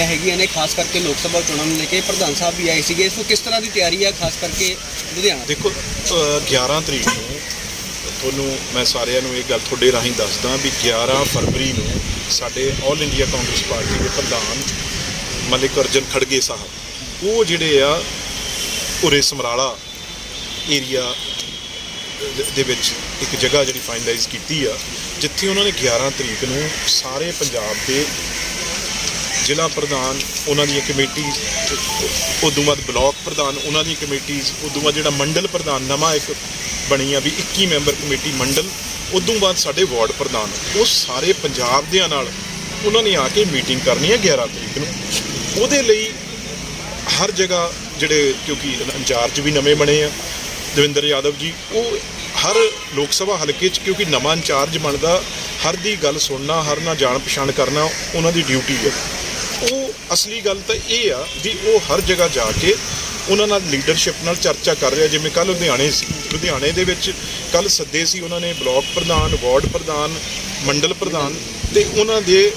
ਹੈਗੀਆਂ ਨੇ ਖਾਸ ਕਰਕੇ ਲੋਕ ਸਭਾ ਚੋਣਾਂ ਨੂੰ ਲੈ ਕੇ ਪ੍ਰਧਾਨ ਸਾਹਿਬ ਵੀ ਆਏ ਸੀਗੇ। ਇਸ ਨੂੰ ਕਿਸ ਤਰ੍ਹਾਂ ਦੀ ਤਿਆਰੀ ਆ ਖਾਸ ਕਰਕੇ ਲੁਧਿਆਣਾ ਦੇਖੋ ਅ, 11 ਤਰੀਕ ਨੂੰ ਤੁਹਾਨੂੰ ਮੈਂ ਸਾਰਿਆਂ ਨੂੰ ਇਹ ਗੱਲ ਤੁਹਾਡੇ ਰਾਹੀਂ ਦੱਸਦਾ ਵੀ 11 ਫਰਵਰੀ ਨੂੰ ਸਾਡੇ ਆਲ ਇੰਡੀਆ ਕਾਂਗਰਸ ਪਾਰਟੀ ਦੇ ਪ੍ਰਧਾਨ ਮਲਿਕ ਅਰਜਨ ਖੜਗੇ ਸਾਹਿਬ ਉਹ ਜਿਹੜੇ ਆ ਉਰੇ ਸਮਰਾਲਾ ਏਰੀਆ ਦੇ ਵਿੱਚ ਇੱਕ ਜਗ੍ਹਾ ਜਿਹੜੀ ਫਾਈਨਲਾਈਜ਼ ਕੀਤੀ ਆ ਜਿੱਥੇ ਉਹਨਾਂ ਨੇ 11 ਤਰੀਕ ਨੂੰ ਸਾਰੇ ਪੰਜਾਬ ਦੇ ਜ਼ਿਲ੍ਹਾ ਪ੍ਰਧਾਨ, ਉਹਨਾਂ ਦੀਆਂ ਕਮੇਟੀ, ਉਦੋਂ ਬਾਅਦ ਬਲਾਕ ਪ੍ਰਧਾਨ, ਉਹਨਾਂ ਦੀਆਂ ਕਮੇਟੀਆਂ ਉਦੋਂ ਬਾਅਦ ਜਿਹੜਾ ਮੰਡਲ ਪ੍ਰਧਾਨ ਨਵਾਂ ਇੱਕ ਬਣੀ ਆ ਵੀ 21 ਮੈਂਬਰ ਕਮੇਟੀ ਮੰਡਲ, ਉਦੋਂ ਬਾਅਦ ਸਾਡੇ ਵਾਰਡ ਪ੍ਰਧਾਨ, ਉਹ ਸਾਰੇ ਪੰਜਾਬ ਦਿਆਂ ਨਾਲ ਉਹਨਾਂ ਨੇ ਆ ਕੇ ਮੀਟਿੰਗ ਕਰਨੀ ਹੈ 11 ਤਰੀਕ ਨੂੰ। ਉਹਦੇ ਲਈ ਹਰ ਜਗ੍ਹਾ ਜਿਹੜੇ, ਕਿਉਂਕਿ ਇੰਚਾਰਜ ਵੀ ਨਵੇਂ ਬਣੇ ਆ, ਦਵਿੰਦਰ ਯਾਦਵ ਜੀ, ਉਹ ਹਰ ਲੋਕ ਸਭਾ ਹਲਕੇ 'ਚ, ਕਿਉਂਕਿ ਨਵਾਂ ਇੰਚਾਰਜ ਬਣਦਾ, ਹਰ ਦੀ ਗੱਲ ਸੁਣਨਾ, ਹਰ ਨਾਲ ਜਾਣ ਪਛਾਣ ਕਰਨਾ, ਉਹਨਾਂ ਦੀ ਡਿਊਟੀ ਹੈ ਉਹ ਅਸਲੀ ਗੱਲ ਤਾਂ ਇਹ ਆ ਵੀ ਉਹ ਹਰ ਜਗ੍ਹਾ ਜਾ ਕੇ ਉਹਨਾਂ ਨਾਲ ਲੀਡਰਸ਼ਿਪ ਨਾਲ ਚਰਚਾ ਕਰ ਰਿਹਾ ਜਿਵੇਂ ਕੱਲ ਲੁਧਿਆਣੇ ਸੀ। ਲੁਧਿਆਣੇ ਦੇ ਵਿੱਚ ਕੱਲ ਸੱਦੇ ਸੀ ਉਹਨਾਂ ਨੇ ਬਲਾਕ ਪ੍ਰਧਾਨ ਵਾਰਡ ਪ੍ਰਧਾਨ ਮੰਡਲ ਪ੍ਰਧਾਨ ਤੇ ਉਹਨਾਂ ਦੇ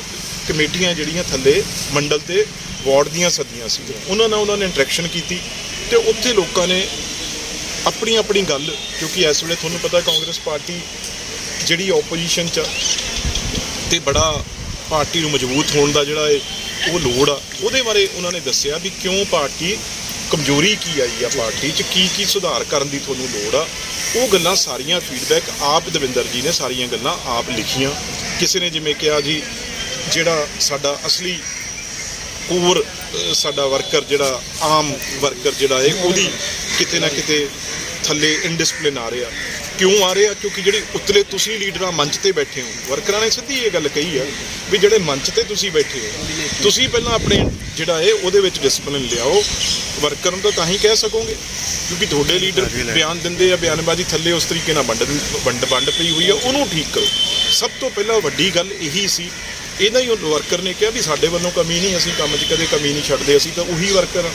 ਕਮੇਟੀਆਂ ਜਿਹੜੀਆਂ ਥੱਲੇ ਮੰਡਲ ਤੇ ਵਾਰਡ ਦੀਆਂ ਸੱਦੀਆਂ ਸੀ। ਉਹਨਾਂ ਨਾਲ ਉਹਨਾਂ ਨੇ ਇੰਟਰੈਕਸ਼ਨ ਕੀਤੀ ਤੇ ਉੱਥੇ ਲੋਕਾਂ ਨੇ ਆਪਣੀ ਆਪਣੀ ਗੱਲ ਕਿਉਂਕਿ ਇਸ ਵੇਲੇ ਤੁਹਾਨੂੰ ਪਤਾ ਕਾਂਗਰਸ ਪਾਰਟੀ ਜਿਹੜੀ ਆਪੋਜੀਸ਼ਨ 'ਚ ਆ, ਤੇ ਬੜਾ ਪਾਰਟੀ ਨੂੰ ਮਜ਼ਬੂਤ ਹੋਣ ਦਾ ਜਿਹੜਾ ਇਹ ਉਹ ਲੋੜ ਆ। ਉਹਦੇ ਬਾਰੇ ਉਹਨਾਂ ਨੇ ਦੱਸਿਆ ਵੀ ਕਿਉਂ ਪਾਰਟੀ ਕਮਜ਼ੋਰੀ ਕੀ ਆਈ ਆ ਪਾਰਟੀ 'ਚ, ਕੀ ਕੀ ਸੁਧਾਰ ਕਰਨ ਦੀ ਤੁਹਾਨੂੰ ਲੋੜ ਆ। ਉਹ ਗੱਲਾਂ ਸਾਰੀਆਂ ਫੀਡਬੈਕ ਆਪ ਦਵਿੰਦਰ ਜੀ ਨੇ ਸਾਰੀਆਂ ਗੱਲਾਂ ਆਪ ਲਿਖੀਆਂ। ਕਿਸੇ ਨੇ ਜਿਵੇਂ ਕਿਹਾ ਜੀ, ਜਿਹੜਾ ਸਾਡਾ ਅਸਲੀ ਕੋਰ ਸਾਡਾ ਵਰਕਰ ਜਿਹੜਾ ਆਮ ਵਰਕਰ ਜਿਹੜਾ ਹੈ, ਉਹਦੀ ਕਿਤੇ ਨਾ ਕਿਤੇ ਥੱਲੇ ਇਨਡਿਸਪਲਿਨ ਆ ਰਿਹਾ। ਕਿਉਂ ਆ ਰਹੇ ਆ? ਕਿਉਂਕਿ ਜਿਹੜੇ ਉਤਲੇ ਤੁਸੀਂ ਲੀਡਰਾਂ ਮੰਚ ਤੇ ਬੈਠੇ ਹੋ। ਵਰਕਰਾਂ ਨੇ ਸਿੱਧੀ ਇਹ ਗੱਲ ਕਹੀ ਆ ਵੀ ਜਿਹੜੇ ਮੰਚ ਤੇ ਤੁਸੀਂ ਬੈਠੇ ਹੋ, ਤੁਸੀਂ ਪਹਿਲਾਂ ਆਪਣੇ ਜਿਹੜਾ ਹੈ ਉਹਦੇ ਵਿੱਚ ਡਿਸਪਲਿਨ ਲਿਆਓ। ਵਰਕਰ ਨੂੰ ਤਾਂ ਤਾਂ ਹੀ ਕਹਿ ਸਕੋਗੇ, ਕਿਉਂਕਿ ਤੁਹਾਡੇ ਲੀਡਰ ਬਿਆਨ ਦਿੰਦੇ ਆ, ਬਿਆਨਬਾਜ਼ੀ ਥੱਲੇ ਉਸ ਤਰੀਕੇ ਨਾਲ ਵੰਡ ਵੰਡ ਵੰਡ ਪਈ ਹੋਈ ਆ, ਉਹਨੂੰ ਠੀਕ ਕਰੋ। ਸਭ ਤੋਂ ਪਹਿਲਾਂ ਵੱਡੀ ਗੱਲ ਇਹੀ ਸੀ ਇਹਨਾਂ ਹੀ ਉਹ ਵਰਕਰ ਨੇ ਕਿਹਾ ਵੀ ਸਾਡੇ ਵੱਲੋਂ ਕਮੀ ਨਹੀਂ, ਅਸੀਂ ਕੰਮ 'ਚ ਕਦੇ ਕਮੀ ਨਹੀਂ ਛੱਡਦੇ, ਅਸੀਂ ਤਾਂ ਉਹੀ ਵਰਕਰ ਆ।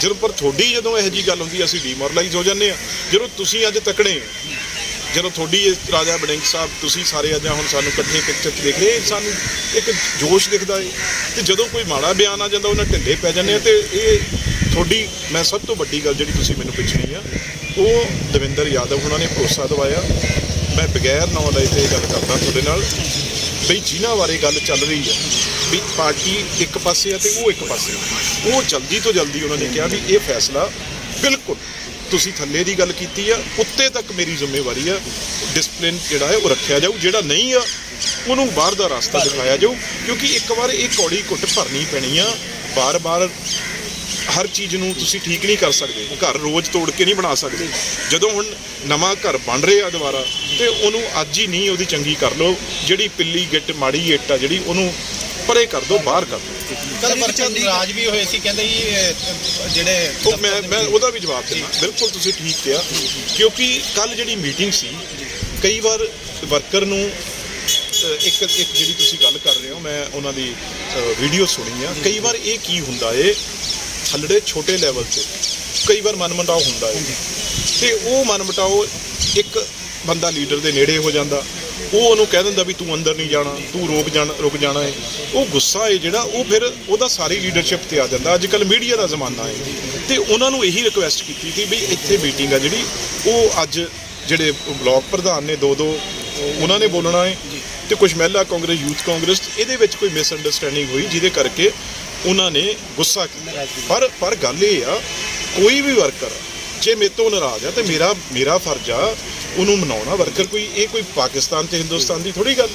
ਜਦੋਂ ਪਰ ਤੁਹਾਡੀ ਜਦੋਂ ਇਹੋ ਜੀ ਗੱਲ ਹੁੰਦੀ ਅਸੀਂ ਡੀਮੋਰਲਾਈਜ਼ ਹੋ ਜਾਂਦੇ ਆ। ਜਦੋਂ ਤੁਸੀਂ ਅੱਜ ਤਕੜੇ ਜਦੋਂ ਤੁਹਾਡੀ ਇਹ ਰਾਜਾ ਬੜਿੰਗ ਸਾਹਿਬ, ਤੁਸੀਂ ਸਾਰੇ ਅੱਜ ਹੁਣ ਸਾਨੂੰ ਇਕੱਠੇ ਪਿਕਚਰ 'ਚ ਦੇਖ ਰਹੇ ਸਾਨੂੰ ਇੱਕ ਜੋਸ਼ ਦਿਖਦਾ ਏ ਤੇ ਜਦੋਂ ਕੋਈ ਮਾੜਾ ਬਿਆਨ ਆ ਜਾਂਦਾ, ਉਹਨਾਂ ਢਿੱਲੇ ਪੈ ਜਾਂਦੇ ਆ ਤੇ ਇਹ ਤੁਹਾਡੀ, ਮੈਂ ਸਭ ਤੋਂ ਵੱਡੀ ਗੱਲ ਜਿਹੜੀ ਤੁਸੀਂ ਮੈਨੂੰ ਪੁੱਛਣੀ ਆ, ਉਹ ਦਵਿੰਦਰ ਯਾਦਵ ਉਹਨਾਂ ਨੇ ਭਰੋਸਾ ਦਵਾਇਆ ਮੈਂ ਬਗੈਰ ਨੌ ਲਏ ਤੇ ਇਹ ਗੱਲ ਕਰਦਾ ਤੁਹਾਡੇ ਨਾਲ ਬਈ ਜਿਨ੍ਹਾਂ ਬਾਰੇ ਗੱਲ ਚੱਲ ਰਹੀ ਹੈ ਵੀ ਪਾਰਟੀ ਇੱਕ ਪਾਸੇ ਆ ਤੇ ਉਹ ਇੱਕ ਪਾਸੇ ਆ। ਉਹ ਜਲਦੀ ਤੋਂ ਜਲਦੀ ਉਹਨਾਂ ਨੇ ਕਿਹਾ ਵੀ ਇਹ ਫੈਸਲਾ ਬਿਲਕੁਲ ਤੁਸੀਂ ਥੱਲੇ ਦੀ ਗੱਲ ਕੀਤੀ ਆ, ਉੱਤੇ ਤੱਕ ਮੇਰੀ ਜ਼ਿੰਮੇਵਾਰੀ ਆ ਡਿਸਪਲਿਨ ਜਿਹੜਾ ਹੈ ਉਹ ਰੱਖਿਆ ਜਾਊ, ਜਿਹੜਾ ਨਹੀਂ ਆ, ਉਹਨੂੰ ਬਾਹਰ ਦਾ ਰਸਤਾ ਦਿਖਾਇਆ ਜਾਊ, ਕਿਉਂਕਿ ਇੱਕ ਵਾਰ ਇਹ ਕੌੜੀ ਘੁੱਟ ਭਰਨੀ ਪੈਣੀ ਆ, ਬਾਰ-ਬਾਰ ਹਰ ਚੀਜ਼ ਨੂੰ ਤੁਸੀਂ ਠੀਕ ਨਹੀਂ ਕਰ ਸਕਦੇ, ਘਰ ਰੋਜ਼ ਤੋੜ ਕੇ ਨਹੀਂ ਬਣਾ ਸਕਦੇ। ਜਦੋਂ ਹੁਣ ਨਵਾਂ ਘਰ ਬਣ ਰਿਹਾ ਦੁਬਾਰਾ, ਤੇ ਉਹਨੂੰ ਅੱਜ ਹੀ ਨਹੀਂ ਉਹਦੀ ਚੰਗੀ ਕਰ ਲਓ, ਜਿਹੜੀ ਪਿੱਲੀ ਗਿੱਟ, ਮਾੜੀ ਇੱਟ ਆ ਜਿਹੜੀ ਉਹਨੂੰ ਪਰੇ ਕਰ ਦਿਓ ਬਾਹਰ ਕਰ ਦਿਓ ਕੱਲ ਵਰਕਰ ਨਾਰਾਜ਼ ਵੀ ਹੋਏ ਸੀ ਕਹਿੰਦੇ ਜੀ ਇਹ ਜਿਹੜੇ ਉਹ ਮੈਂ ਮੈਂ ਉਹਦਾ ਵੀ ਜਵਾਬ ਦਿੰਦਾ। ਬਿਲਕੁਲ ਤੁਸੀਂ ਠੀਕ ਕਿਹਾ। ਕਿਉਂਕਿ ਕੱਲ ਜਿਹੜੀ ਮੀਟਿੰਗ ਸੀ ਕਈ ਵਾਰ ਵਰਕਰ ਨੂੰ ਅ, ਇੱਕ ਇੱਕ ਜਿਹੜੀ ਤੁਸੀਂ ਗੱਲ ਕਰ ਰਹੇ ਹੋ ਮੈਂ ਉਹਨਾਂ ਦੀ ਵੀਡੀਓ ਸੁਣੀ ਆ। ਕਈ ਵਾਰ ਇਹ ਕੀ ਹੁੰਦਾ ਏ ਥੱਲੜੇ ਛੋਟੇ ਲੈਵਲ ਤੇ। ਕਈ ਵਾਰ ਮਨਮਟਾਓ ਹੁੰਦਾ ਏ। ਤੇ ਉਹ ਮਨਮਟਾਓ ਇੱਕ ਬੰਦਾ ਲੀਡਰ ਦੇ ਨੇੜੇ ਹੋ ਜਾਂਦਾ। ਉਹ ਉਹਨੂੰ ਕਹਿ ਦਿੰਦਾ ਵੀ ਤੂੰ ਅੰਦਰ ਨਹੀਂ ਜਾਣਾ ਤੂੰ ਰੋਕ ਜਾਣ ਰੁਕ ਜਾਣਾ ਏ। ਉਹ ਗੁੱਸਾ ਏ ਜਿਹੜਾ ਉਹ ਫਿਰ ਉਹਦਾ ਸਾਰੀ ਲੀਡਰਸ਼ਿਪ ਤੇ ਆ ਜਾਂਦਾ। ਅੱਜ ਕੱਲ ਮੀਡੀਆ ਦਾ ਜ਼ਮਾਨਾ ਏ। ਤੇ ਉਹਨਾਂ ਨੂੰ ਇਹੀ ਰਿਕੁਐਸਟ ਕੀਤੀ ਸੀ ਵੀ ਇੱਥੇ ਮੀਟਿੰਗ ਆ ਜਿਹੜੀ ਉਹ ਅੱਜ ਜਿਹੜੇ ਬਲਾਕ ਪ੍ਰਧਾਨ ਨੇ ਦੋ ਦੋ ਉਹਨਾਂ ਨੇ ਬੋਲਣਾ ਏ। ਤੇ ਕੁਝ ਮਹਿਲਾ ਕਾਂਗਰਸ ਯੂਥ ਕਾਂਗਰਸ ਇਹਦੇ ਵਿੱਚ ਕੋਈ ਮਿਸ ਅੰਡਰਸਟੈਂਡਿੰਗ ਹੋਈ ਜਿਹਦੇ ਕਰਕੇ ਉਹਨਾਂ ਨੇ ਗੁੱਸਾ ਕੀਤਾ। ਪਰ ਪਰ ਗੱਲ ਇਹ ਆ ਕੋਈ ਵੀ ਵਰਕਰ ਜੇ ਮੇਰੇ ਤੋਂ ਨਾਰਾਜ਼ ਆ ਤੇ ਮੇਰਾ ਮੇਰਾ ਫਰਜ਼ ਆ ਉਹਨੂੰ ਮਨਾਉਣਾ ਵਰਕਰ ਕੋਈ ਇਹ ਕੋਈ ਪਾਕਿਸਤਾਨ ਤੇ ਹਿੰਦੁਸਤਾਨ ਦੀ ਥੋੜੀ ਗੱਲ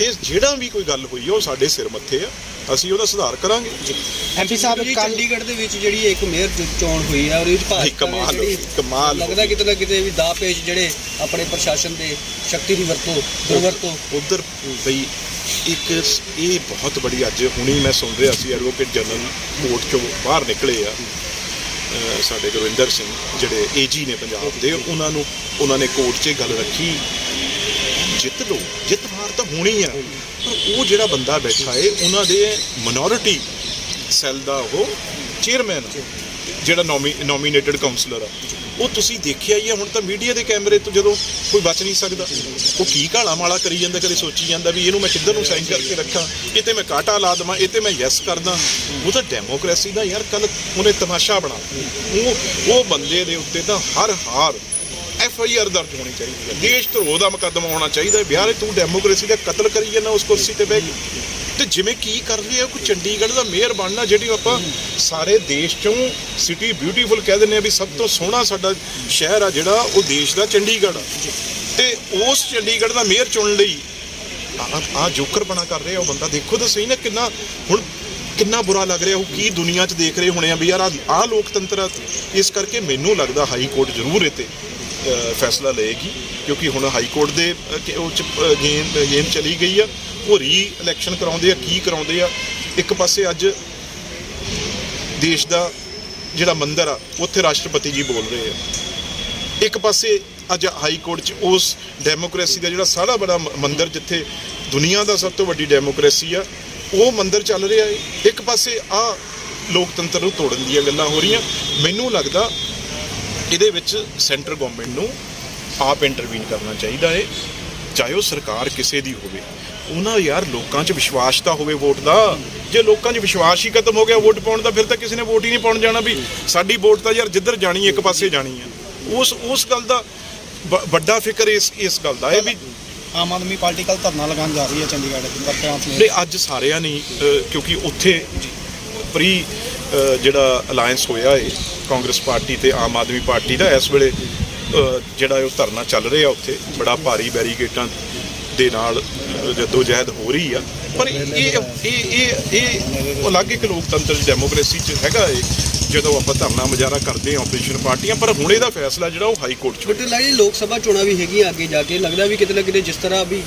ਇਹ ਜਿਹੜਾ ਵੀ ਕੋਈ ਗੱਲ ਹੋਈ ਉਹ ਸਾਡੇ ਸਿਰ ਮੱਥੇ ਆ। ਅਸੀਂ ਉਹਦਾ ਸੁਧਾਰ ਕਰਾਂਗੇ। ਐਮਪੀ ਸਾਹਿਬ ਚੰਡੀਗੜ੍ਹ ਦੇ ਵਿੱਚ ਜਿਹੜੀ ਇੱਕ ਮੇਅਰ ਚੋਣ ਹੋਈ ਹੈ ਵਿੱਚ ਭਾਜਪਾ ਨੇ ਕਮਾਲ ਕਮਾਲ ਲੱਗਦਾ ਕਿਤੇ ਨਾ ਕਿਤੇ ਵੀ ਦਾ ਪੇਸ਼ ਜਿਹੜੇ ਆਪਣੇ ਪ੍ਰਸ਼ਾਸਨ ਦੇ ਸ਼ਕਤੀ ਦੀ ਵਰਤੋਂ ਦੁਰਵਰਤੋਂ। ਉਧਰ ਬਈ ਇੱਕ ਇਹ ਬਹੁਤ ਬੜੀ ਅੱਜ ਹੁਣੀ ਮੈਂ ਸੁਣ ਰਿਹਾ ਸੀ ਐਡਵੋਕੇਟ ਜਨਰਲ ਕੋਰਟ ਚੋਂ ਬਾਹਰ ਨਿਕਲੇ ਆ। ਸਾਡੇ ਗੁਰਵਿੰਦਰ ਸਿੰਘ ਜਿਹੜੇ ਏਜੀ ਨੇ ਪੰਜਾਬ ਦੇ, ਉਹਨਾਂ ਨੂੰ, ਉਹਨਾਂ ਨੇ ਕੋਰਟ 'ਚ ਗੱਲ ਰੱਖੀ। ਜਿੱਤ ਲੋ ਜਿੱਤ ਮਾਰ ਤਾਂ ਹੋਣੀ ਆ। ਪਰ ਉਹ ਜਿਹੜਾ ਬੰਦਾ ਬੈਠਾ ਏ, ਉਹਨਾਂ ਦੇ ਮਿਨੋਰਿਟੀ ਸੈੱਲ ਦਾ ਉਹ ਚੇਅਰਮੈਨ ਜਿਹੜਾ ਨੋਮੀਨੇਟਡ ਕਾਉਂਸਲਰ ਆ, ਉਹ ਤੁਸੀਂ ਦੇਖਿਆ ਹੀ ਆ, ਹੁਣ ਤਾਂ ਮੀਡੀਆ ਦੇ ਕੈਮਰੇ ਤੋਂ ਜਦੋਂ ਕੋਈ ਬਚ ਨਹੀਂ ਸਕਦਾ। ਉਹ ਕੀ ਕਾਲਾ ਮਾਲਾ ਕਰੀ ਜਾਂਦਾ, ਕਦੇ ਸੋਚੀ ਜਾਂਦਾ ਵੀ ਇਹਨੂੰ ਮੈਂ ਕਿੱਧਰ ਨੂੰ ਸਾਈਨ ਕਰਕੇ ਰੱਖਾਂ, ਇਹ ਤੇ ਮੈਂ ਕਾਟਾ ਲਾ ਦੇਵਾਂ, ਇਹ ਤੇ ਮੈਂ ਯੈਸ ਕਰਦਾ। ਉਹ ਤਾਂ ਡੈਮੋਕ੍ਰੇਸੀ ਦਾ ਯਾਰ ਕੱਲ ਉਹਨੇ ਤਮਾਸ਼ਾ ਬਣਾ ਉਹ ਉਹ ਬੰਦੇ ਦੇ ਉੱਤੇ ਤਾਂ ਹਰ ਹਾਰ ਐਫ ਆਈ ਆਰ ਦਰਜ ਹੋਣੀ ਚਾਹੀਦੀ ਹੈ। ਦੇਸ਼ ਧਰੋਹ ਦਾ ਮੁਕੱਦਮਾ ਹੋਣਾ ਚਾਹੀਦਾ ਹੈ। ਬਿਹਾਰ ਤੂੰ ਡੈਮੋਕ੍ਰੇਸੀ ਦਾ ਕਤਲ ਕਰੀ ਜਾਂਦਾ, ਉਸ ਕੁਰਸੀ ਤੇ ਬਹਿ ਕੇ। ਤੇ ਜਿਵੇਂ ਕੀ ਕਰ ਰਹੀ ਹੈ ਕੋਈ ਚੰਡੀਗੜ੍ਹ ਦਾ ਮੇਅਰ ਬਣਨਾ ਜਿਹੜੀ ਆਪਾਂ ਸਾਰੇ ਦੇਸ਼ ਚੋਂ ਸਿਟੀ ਬਿਊਟੀਫੁਲ ਕਹਿ ਦਿੰਦੇ ਆ ਵੀ ਸਭ ਤੋਂ ਸੋਹਣਾ ਸਾਡਾ ਸ਼ਹਿਰ ਆ ਜਿਹੜਾ ਉਹ ਦੇਸ਼ ਦਾ ਚੰਡੀਗੜ੍ਹ ਆ। ਤੇ ਉਸ ਚੰਡੀਗੜ੍ਹ ਦਾ ਮੇਅਰ ਚੁਣਨ ਲਈ ਆ ਜੋਕਰ ਬਣਾ ਕਰ ਰਿਹਾ ਉਹ ਬੰਦਾ ਦੇਖੋ ਤਾਂ ਸਹੀ ਨਾ ਕਿੰਨਾ ਹੁਣ ਕਿੰਨਾ ਬੁਰਾ ਲੱਗ ਰਿਹਾ ਉਹ ਕੀ ਦੁਨੀਆ 'ਚ ਦੇਖ ਰਹੇ ਹੋਣੇ ਆ ਵੀ ਯਾਰ ਆ ਲੋਕਤੰਤਰ ਇਸ ਕਰਕੇ ਮੈਨੂੰ ਲੱਗਦਾ ਹਾਈ ਕੋਰਟ ਜ਼ਰੂਰ ਇਹ ਤੇ ਅ, ਫੈਸਲਾ ਲਏਗੀ ਕਿਉਂਕਿ ਹੁਣ ਹਾਈ ਕੋਰਟ ਦੇ ਉਹ ਗੇਮ ਗੇਮ ਚਲੀ ਗਈ ਆ। ਉਹ ਰੀ ਇਲੈਕਸ਼ਨ ਕਰਾਉਂਦੇ ਆ, ਕੀ ਕਰਾਉਂਦੇ ਆ, ਇੱਕ ਪਾਸੇ ਅੱਜ ਦੇਸ਼ ਦਾ ਜਿਹੜਾ ਮੰਦਰ ਆ, ਉੱਥੇ ਰਾਸ਼ਟਰਪਤੀ ਜੀ ਬੋਲ ਰਹੇ ਆ। ਇੱਕ ਪਾਸੇ ਅੱਜ ਹਾਈ ਕੋਰਟ 'ਚ ਉਸ ਡੈਮੋਕ੍ਰੇਸੀ ਦਾ ਜਿਹੜਾ ਸਾਰਾ ਬੜਾ ਮੰਦਰ ਜਿੱਥੇ ਦੁਨੀਆ ਦਾ ਸਭ ਤੋਂ ਵੱਡੀ ਡੈਮੋਕ੍ਰੇਸੀ ਆ, ਉਹ ਮੰਦਰ ਚੱਲ ਰਿਹਾ ਹੈ ਇੱਕ ਪਾਸੇ ਆ ਲੋਕਤੰਤਰ ਨੂੰ ਤੋੜਨ ਦੀਆਂ ਗੱਲਾਂ ਹੋ ਰਹੀਆਂ। ਮੈਨੂੰ ਲੱਗਦਾ ਇਹਦੇ ਵਿੱਚ ਸੈਂਟਰ ਗਵਰਨਮੈਂਟ ਨੂੰ ਆਪ ਇੰਟਰਵੀਨ ਕਰਨਾ ਚਾਹੀਦਾ ਹੈ ਚਾਹੇ ਉਹ ਸਰਕਾਰ ਕਿਸੇ ਦੀ ਹੋਵੇ। ਉਹਨਾਂ ਯਾਰ ਲੋਕਾਂ 'ਚ ਵਿਸ਼ਵਾਸ ਤਾਂ ਹੋਵੇ ਵੋਟ ਦਾ। ਜੇ ਲੋਕਾਂ 'ਚ ਵਿਸ਼ਵਾਸ ਹੀ ਖਤਮ ਹੋ ਗਿਆ ਵੋਟ ਪਾਉਣ ਦਾ ਫਿਰ ਤਾਂ ਕਿਸੇ ਨੇ ਵੋਟ ਹੀ ਨਹੀਂ ਪਾਉਣ ਜਾਣਾ ਵੀ ਸਾਡੀ ਵੋਟ ਤਾਂ ਯਾਰ ਜਿੱਧਰ ਜਾਣੀ ਇੱਕ ਪਾਸੇ ਜਾਣੀ ਹੈ। ਉਸ ਉਸ ਗੱਲ ਦਾ ਵੱਡਾ ਫਿਕਰ ਇਸ ਇਸ ਗੱਲ ਦਾ ਹੈ ਵੀ ਆਮ ਆਦਮੀ ਪਾਰਟੀ ਕੱਲ ਧਰਨਾ ਲਗਾਉਣ ਜਾ ਰਹੀ ਹੈ ਚੰਡੀਗੜ੍ਹ ਦੇ ਵਰਕਰਾਂ ਨਹੀਂ। ਅੱਜ ਸਾਰਿਆਂ ਨਹੀਂ ਕਿਉਂਕਿ ਉੱਥੇ ਪ੍ਰੀ ਜਿਹੜਾ ਅਲਾਈਅੰਸ ਹੋਇਆ ਹੈ ਕਾਂਗਰਸ ਪਾਰਟੀ ਤੇ ਆਮ ਆਦਮੀ ਪਾਰਟੀ ਦਾ ਇਸ ਵੇਲੇ ਜਿਹੜਾ ਉਹ ਧਰਨਾ ਚੱਲ ਰਿਹਾ ਉੱਥੇ ਬੜਾ ਭਾਰੀ ਬੈਰੀਕੇਟਾਂ ਦੇ ਨਾਲ ਜੱਦੋ ਜਹਿਦ ਹੋ ਰਹੀ ਆ ਪਰ ਇਹ ਇਹ ਇਹ ਇਹ ਅਲੱਗ ਇੱਕ ਲੋਕਤੰਤਰ ਦੀ ਡੈਮੋਕ੍ਰੇਸੀ ਚ ਹੈਗਾ ਏ ਜਦੋਂ ਆਪਾਂ ਧਰਨਾ ਮੁਜ਼ਾਹਰਾ ਕਰਦੇ ਹਾਂ ਆਪੋਜੀਸ਼ਨ ਪਾਰਟੀਆਂ ਪਰ ਹੁਣ ਇਹਦਾ ਫੈਸਲਾ ਜਿਹੜਾ ਉਹ ਹਾਈ ਕੋਰਟ ਚ ਬਟ ਜੀ ਲੋਕ ਸਭਾ ਚੋਣਾਂ ਵੀ ਹੈਗੀਆਂ ਅੱਗੇ ਜਾ ਕੇ ਲੱਗਦਾ ਵੀ ਕਿਤੇ ਨਾ ਕਿਤੇ ਜਿਸ ਤਰ੍ਹਾਂ ਵੀ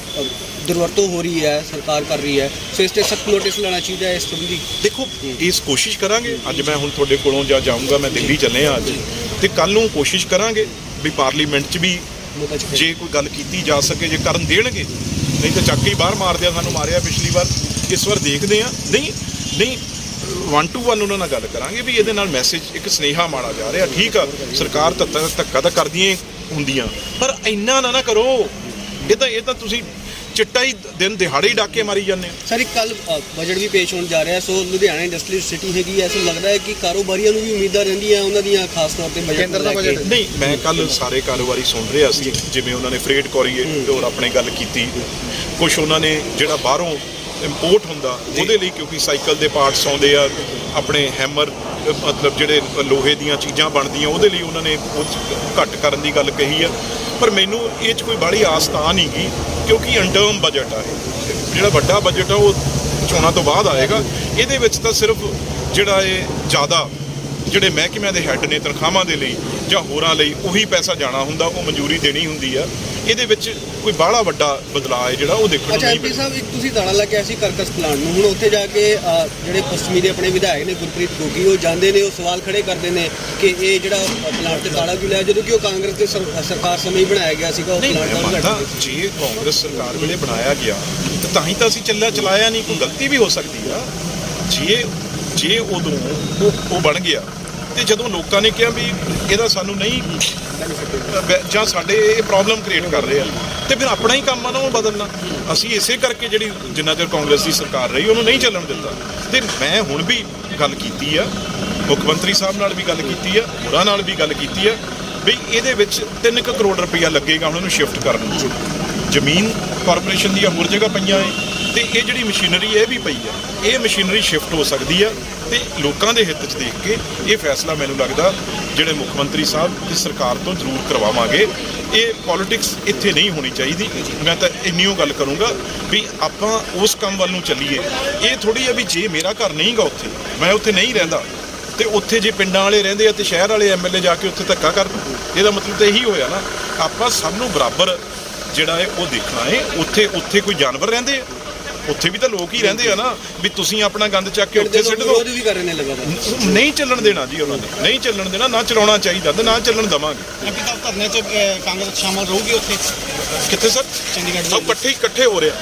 ਦੁਰਵਰਤੋਂ ਹੋ ਰਹੀ ਹੈ ਸਰਕਾਰ ਕਰ ਰਹੀ ਹੈ ਸੋ ਇਸ ਤੇ ਸਖਤ ਨੋਟਿਸ ਲੈਣਾ ਚਾਹੀਦਾ ਹੈ ਇਸ ਸੰਬੰਧੀ। ਦੇਖੋ ਇਸ ਕੋਸ਼ਿਸ਼ ਕਰਾਂਗੇ ਅੱਜ ਮੈਂ ਹੁਣ ਤੁਹਾਡੇ ਕੋਲੋਂ ਜਾ ਜਾਊਂਗਾ ਮੈਂ ਦਿੱਲੀ ਚੱਲੇ ਆ ਅੱਜ ਤੇ ਕੱਲ ਨੂੰ ਕੋਸ਼ਿਸ਼ ਕਰਾਂਗੇ ਵੀ ਪਾਰਲੀਮੈਂਟ 'ਚ ਵੀ ਜੇ ਕੋਈ ਗੱਲ ਕੀਤੀ ਜਾ ਸਕੇ, ਜੇ ਕਰਨ ਦੇਣਗੇ, ਨਹੀਂ ਤਾਂ ਚੱਕ ਹੀ ਬਾਹਰ ਮਾਰਦੇ ਆ, ਸਾਨੂੰ ਮਾਰਿਆ ਪਿਛਲੀ ਵਾਰ, ਇਸ ਵਾਰ ਦੇਖਦੇ ਆ। ਨਹੀਂ ਨਹੀਂ ਵਨ ਟੂ ਵਨ ਉਹਨਾਂ ਨਾਲ ਗੱਲ ਕਰਾਂਗੇ ਵੀ ਇਹਦੇ ਨਾਲ ਮੈਸੇਜ ਇੱਕ ਸਨੇਹਾ ਮਾੜਾ ਜਾ ਰਿਹਾ, ਠੀਕ ਆ, ਸਰਕਾਰ ਧੱਕਾ ਧੱਕਾ ਤਾਂ ਕਰਦੀਆਂ ਹੁੰਦੀਆਂ, ਪਰ ਇੰਨਾ ਨਾ ਨਾ ਕਰੋ। ਇਹ ਤਾਂ ਇਹ ਤਾਂ ਤੁਸੀਂ ਚਿੱਟਾ ਹੀ ਦਿਨ ਦਿਹਾੜੇ ਹੀ ਡਾਕੇ ਮਾਰੀ ਜਾਂਦੇ ਆ। ਸਰ ਇੱਕ ਕੱਲ ਬਜਟ ਵੀ ਪੇਸ਼ ਹੋਣ ਜਾ ਰਿਹਾ ਸੋ ਲੁਧਿਆਣਾ ਇੰਡਸਟਰੀਅਲ ਸਿਟੀ ਹੈਗੀ ਹੈ ਸੋ ਲੱਗਦਾ ਹੈ ਕਿ ਕਾਰੋਬਾਰੀਆਂ ਨੂੰ ਵੀ ਉਮੀਦਾਂ ਰਹਿੰਦੀਆਂ ਉਹਨਾਂ ਦੀਆਂ ਖਾਸ ਤੌਰ ਤੇ ਬਜਟ ਦਾ ਬਜਟ। ਨਹੀਂ ਮੈਂ ਕੱਲ ਸਾਰੇ ਕਾਰੋਬਾਰੀ ਸੁਣ ਰਿਹਾ ਸੀ ਜਿਵੇਂ ਉਹਨਾਂ ਨੇ ਫਰੇਟ ਕੋਰੀਡੋਰ ਆਪਣੇ ਗੱਲ ਕੀਤੀ। ਕੁਝ ਉਹਨਾਂ ਨੇ ਜਿਹੜਾ ਬਾਹਰੋਂ ਇੰਪੋਰਟ ਹੁੰਦਾ, ਉਹਦੇ ਲਈ ਕਿਉਂਕਿ ਸਾਈਕਲ ਦੇ ਪਾਰਟਸ ਆਉਂਦੇ ਆ, ਆਪਣੇ ਹੈਮਰ ਮਤਲਬ ਜਿਹੜੇ ਲੋਹੇ ਦੀਆਂ ਚੀਜ਼ਾਂ ਬਣਦੀਆਂ, ਉਹਦੇ ਲਈ ਉਹਨਾਂ ਨੇ ਉਹ ਘੱਟ ਕਰਨ ਦੀ ਗੱਲ ਕਹੀ ਆ। ਪਰ ਮੈਨੂੰ ਇਹ 'ਚ ਕੋਈ ਬੜੀ ਆਸ ਤਾਂ ਨਹੀਂ ਗਈ ਕਿਉਂਕਿ ਅਨਟਰਮ ਬਜਟ ਆ ਜਿਹੜਾ ਵੱਡਾ ਬਜਟ ਆ, ਉਹ ਚੋਣਾਂ ਤੋਂ ਬਾਅਦ ਆਏਗਾ। ਇਹਦੇ ਵਿੱਚ ਤਾਂ ਸਿਰਫ ਜਿਹੜਾ ਇਹ ਜ਼ਿਆਦਾ ਜਿਹੜੇ ਮਹਿਕਮਿਆਂ ਦੇ ਹੈੱਡ ਨੇ ਤਨਖਾਹਾਂ ਦੇ ਲਈ ਜਾਂ ਹੋਰਾਂ ਲਈ ਉਹੀ ਪੈਸਾ ਜਾਣਾ ਹੁੰਦਾ ਉਹ ਮਨਜ਼ੂਰੀ ਦੇਣੀ ਹੁੰਦੀ ਆ। ਇਹਦੇ ਵਿੱਚ ਕੋਈ ਬਾਹਲਾ ਵੱਡਾ ਬਦਲਾਅ ਹੈ ਜਿਹੜਾ ਉਹ ਦੇਖਣ ਨੂੰ ਅੱਛਾ ਮਿਲਦਾ ਸਾਹਿਬ ਇੱਕ ਤੁਸੀਂ ਦਾਣਾ ਲੈ ਕੇ ਆਏ ਸੀ ਕਰਕਸ ਪਲਾਂਟ ਨੂੰ। ਹੁਣ ਉੱਥੇ ਜਾ ਕੇ ਜਿਹੜੇ ਪੱਛਮੀ ਦੇ ਆਪਣੇ ਵਿਧਾਇਕ ਨੇ ਗੁਰਪ੍ਰੀਤ ਗੋਗੀ ਉਹ ਜਾਂਦੇ ਨੇ ਉਹ ਸਵਾਲ ਖੜੇ ਕਰਦੇ ਨੇ ਕਿ ਇਹ ਜਿਹੜਾ ਪਲਾਂਟ ਤੇ ਤਾਲਾ ਕਿਉਂ ਲਿਆ ਜਦੋਂ ਕਿ ਉਹ ਕਾਂਗਰਸ ਦੇ ਸਰ- ਸਰਕਾਰ ਸਮੇਂ ਹੀ ਬਣਾਇਆ ਗਿਆ ਸੀਗਾ ਉਹ ਪਲਾਂਟ ਦਾ ਜੇ ਕਾਂਗਰਸ ਸਰਕਾਰ ਵੇਲੇ ਬਣਾਇਆ ਗਿਆ ਤਾਂ ਤਾਂ ਹੀ ਤਾਂ ਅਸੀਂ ਚੱਲਿਆ ਚਲਾਇਆ ਨਹੀਂ ਕੋਈ ਗਲਤੀ ਵੀ ਹੋ ਸਕਦੀ ਆ। ਜੇ ਜੇ ਉਦੋਂ ਉਹ ਬਣ ਗਿਆ ਤੇ ਜਦੋਂ ਲੋਕਾਂ ਨੇ ਕਿਹਾ ਵੀ ਇਹਦਾ ਸਾਨੂੰ ਨਹੀਂ ਜਾਂ ਸਾਡੇ ਇਹ ਪ੍ਰੋਬਲਮ ਕ੍ਰੀਏਟ ਕਰ ਰਹੇ ਆ, ਤੇ ਫਿਰ ਆਪਣਾ ਹੀ ਕੰਮ ਆ ਨਾ ਉਹ ਬਦਲਣਾ। ਅਸੀਂ ਇਸੇ ਕਰਕੇ ਜਿਹੜੀ ਜਿੰਨਾ ਚਿਰ ਕਾਂਗਰਸ ਦੀ ਸਰਕਾਰ ਰਹੀ, ਉਹਨੂੰ ਨਹੀਂ ਚੱਲਣ ਦਿੱਤਾ। ਤੇ ਮੈਂ ਹੁਣ ਵੀ ਗੱਲ ਕੀਤੀ ਆ, ਮੁੱਖ ਮੰਤਰੀ ਸਾਹਿਬ ਨਾਲ ਵੀ ਗੱਲ ਕੀਤੀ ਆ, ਹੋਰਾਂ ਨਾਲ ਵੀ ਗੱਲ ਕੀਤੀ ਆ, ਵੀ ਇਹਦੇ ਵਿੱਚ 3 ਕਰੋੜ ਰੁਪਈਆ ਲੱਗੇਗਾ ਉਹਨਾਂ ਨੂੰ ਸ਼ਿਫਟ ਕਰਨ ਨੂੰ। ਜ਼ਮੀਨ ਕਾਰਪੋਰੇਸ਼ਨ ਦੀਆਂ ਹੋਰ ਜਗ੍ਹਾ ਪਈਆਂ ਏ ਤੇ ਇਹ ਜਿਹੜੀ ਮਸ਼ੀਨਰੀ ਇਹ ਵੀ ਪਈ ਆ ਇਹ ਮਸ਼ੀਨਰੀ ਸ਼ਿਫਟ ਹੋ ਸਕਦੀ ਆ ਤੇ ਲੋਕਾਂ ਦੇ ਹਿੱਤ 'ਚ ਦੇਖ ਕੇ ਇਹ ਫੈਸਲਾ ਮੈਨੂੰ ਲੱਗਦਾ ਜਿਹੜੇ ਮੁੱਖ ਮੰਤਰੀ ਸਾਹਿਬ ਤੇ ਸਰਕਾਰ ਤੋਂ ਜ਼ਰੂਰ ਕਰਵਾਵਾਂਗੇ। ਇਹ ਪੋਲਿਟਿਕਸ ਇੱਥੇ ਨਹੀਂ ਹੋਣੀ ਚਾਹੀਦੀ। ਮੈਂ ਤਾਂ ਇੰਨੀਓ ਗੱਲ ਕਰੂੰਗਾ ਵੀ ਆਪਾਂ ਉਸ ਕੰਮ ਵੱਲ ਨੂੰ ਚੱਲੀਏ। ਇਹ ਥੋੜੀ ਆ ਵੀ ਜੇ ਮੇਰਾ ਘਰ ਨਹੀਂਗਾ ਉੱਥੇ, ਮੈਂ ਉੱਥੇ ਨਹੀਂ ਰਹਿੰਦਾ। ਤੇ ਉੱਥੇ ਜੇ ਪਿੰਡਾਂ ਵਾਲੇ ਰਹਿੰਦੇ ਆ ਤੇ ਸ਼ਹਿਰ ਵਾਲੇ ਐਮਐਲਏ ਜਾ ਕੇ ਉੱਥੇ ਧੱਕਾ ਕਰਨ ਇਹਦਾ ਮਤਲਬ ਤਾਂ ਇਹੀ ਹੋਇਆ ਨਾ। ਆਪਾਂ ਸਭ ਨੂੰ ਬਰਾਬਰ ਜਿਹੜਾ ਹੈ ਉਹ ਦੇਖਣਾ ਹੈ। ਉੱਥੇ ਉੱਥੇ ਕੋਈ ਜਾਨਵਰ ਰਹਿੰਦੇ ਆ। ਉੱਥੇ ਵੀ ਤਾਂ ਲੋਕ ਹੀ ਰਹਿੰਦੇ ਆ ਨਾ ਵੀ ਤੁਸੀਂ ਆਪਣਾ ਗੰਦ ਚੱਕ ਕੇ ਉੱਥੇ ਸਿੱਟ ਦਿਓ। ਵਿਰੋਧ ਵੀ ਕਰ ਰਹੇ ਨੇ ਲਗਾਤਾਰ। ਨ- ਨਹੀਂ ਚੱਲਣ ਦੇਣਾ ਜੀ ਉਹਨਾਂ ਨੇ ਨਹੀਂ ਚੱਲਣ ਦੇਣਾ ਨਾ ਚਲਾਉਣਾ ਚਾਹੀਦਾ ਤੇ ਨਾ ਚੱਲਣ ਦਵਾਂਗੇ। ਐਮਪੀ ਸਾਹਿਬ ਧਰਨੇ 'ਚ ਕਾਂਗਰਸ ਸ਼ਾਮਲ ਰਹੂਗੀ ਉੱਥੇ? ਕਿੱਥੇ ਸਰ? ਚੰਡੀਗੜ੍ਹ ਸਭ ਇਕੱਠੇ ਇਕੱਠੇ ਹੋ ਰਿਹਾ